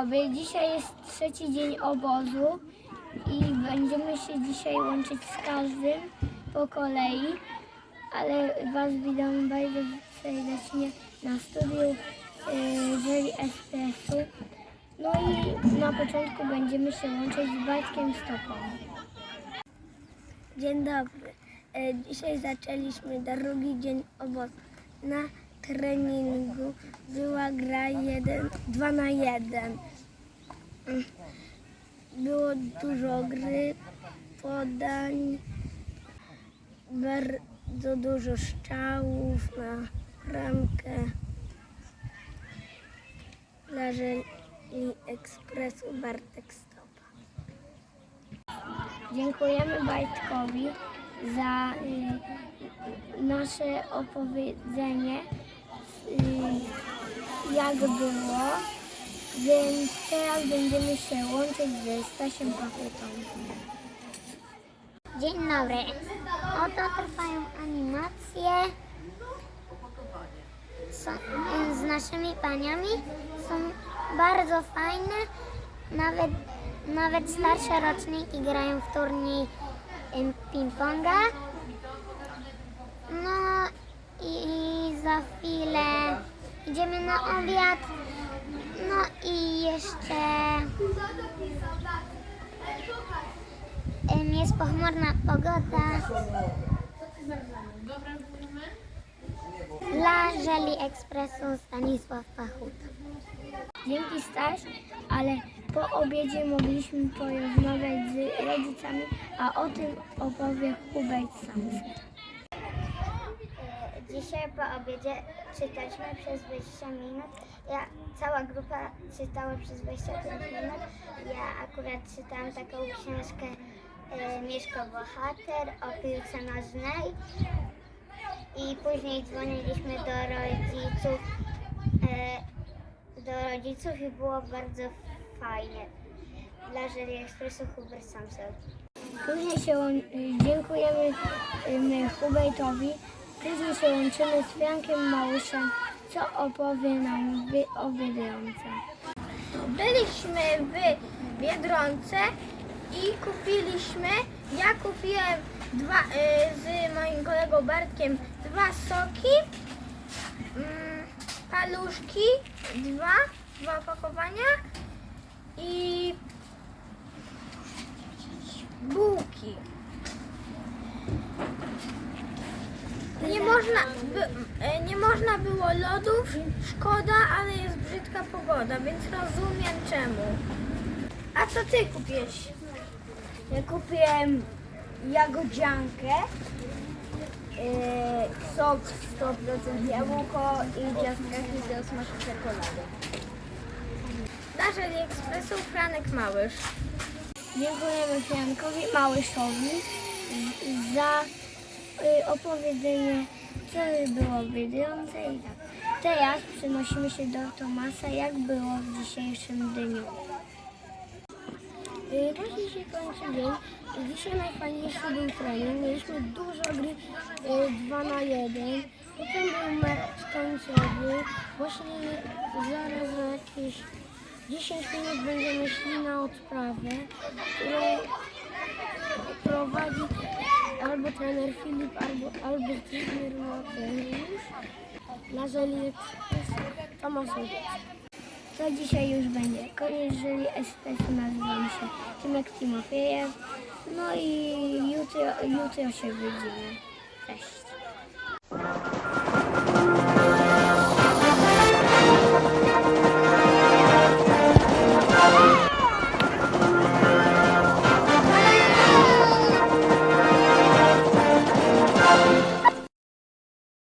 Dobry, dzisiaj jest trzeci dzień obozu i będziemy się dzisiaj łączyć z każdym po kolei, ale Was witam bardzo serdecznie na studiu yy, Jury Espresso. No i na początku będziemy się łączyć z Bartkiem Stopą. Dzień dobry. E, Dzisiaj zaczęliśmy drugi dzień obozu. Na treningu była gra 2 na 1. Było dużo gry, podań, bardzo dużo strzałów na ramkę. Dla Żeli Ekspresu Bartek Stopa. Dziękujemy Bartkowi za y, nasze opowiedzenie, jak było. Więc teraz będziemy się łączyć ze Stasiem Pachutą. Dzień dobry. Oto trwają animacje z naszymi paniami. Są bardzo fajne. Nawet, nawet starsze roczniki grają w turniej ping-ponga. No i za chwilę idziemy na obiad. No i jeszcze jest pochmurna pogoda. Dla Żeli Ekspresu Stanisław Pachut. Dzięki Staś, ale po obiedzie mogliśmy porozmawiać z rodzicami, a o tym opowie Hubert Samset. Dzisiaj po obiedzie czytaliśmy przez 20 minut. Ja, cała grupa czytała przez 25 minut. Ja akurat czytałam taką książkę e, Mieszko Bohater o piłce nożnej. I później dzwoniliśmy do rodziców, e, do rodziców i było bardzo fajnie. Dla Żeli Ekspresu Hubert Samsel. Później się y, dziękujemy y, Hubertowi. Później się łączymy z Frankiem Małyszem, co opowie nam o Biedronce. Byliśmy w Biedronce i kupiliśmy, ja kupiłem dwa, y, z moim kolegą Bartkiem dwa soki, mm, paluszki, dwa, dwa opakowania i bułki. Nie można, by, e, nie można było lodów, szkoda, ale jest brzydka pogoda, więc rozumiem czemu. A co ty kupiłeś? Ja kupiłem jagodziankę, e, sok 100% jabłko i ciastka z smaku czekolady. Nasz AliExpressu Franek Małysz. Dziękujemy Frankowi Małyszowi za opowiedzenie, co było w Biedronce i tak. Teraz przenosimy się do Tomasa, jak było w dzisiejszym dniu. Y, Właśnie się kończy dzień. Dzisiaj najfajniejszy był trening. Mieliśmy dużo gry 2 na 1. Potem był mecz końcowy. Właśnie zaraz za jakieś 10 minut będziemy szli na odprawę, którą albo trener Filip, albo, albo trener Mateusz. Na Żeli Express Tomasowicz. To dzisiaj już będzie. Koniec Żeli Express nazywam się Tymek Timofiejew. No i jutro, jutro się widzimy.